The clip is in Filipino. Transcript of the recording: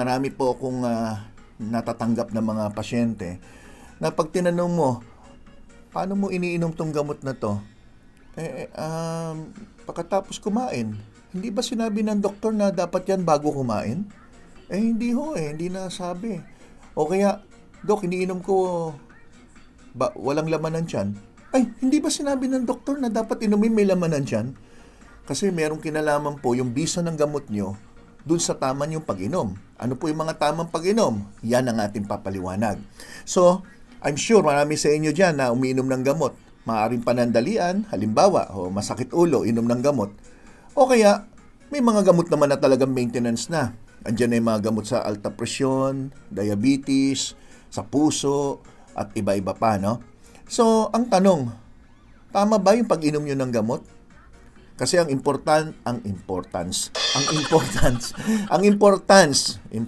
marami po akong ah, natatanggap na mga pasyente na pag tinanong mo, paano mo iniinom tong gamot na to? Eh, eh, um, pagkatapos kumain, hindi ba sinabi ng doktor na dapat yan bago kumain? Eh, hindi ho eh, hindi na sabi. O kaya, Dok, iniinom ko, ba, walang laman ng tiyan. Ay, hindi ba sinabi ng doktor na dapat inumin may laman ng tiyan? Kasi merong kinalaman po yung bisa ng gamot nyo dun sa tama yung pag-inom. Ano po yung mga tamang pag-inom? Yan ang ating papaliwanag. So, I'm sure marami sa inyo dyan na umiinom ng gamot. Maaring panandalian, halimbawa, o masakit ulo, inom ng gamot. O kaya, may mga gamot naman na talagang maintenance na. Andiyan na yung mga gamot sa alta presyon, diabetes, sa puso, at iba-iba pa, no? So, ang tanong, tama ba yung pag-inom nyo ng gamot? Kasi ang important, ang importance, ang importance, ang importance,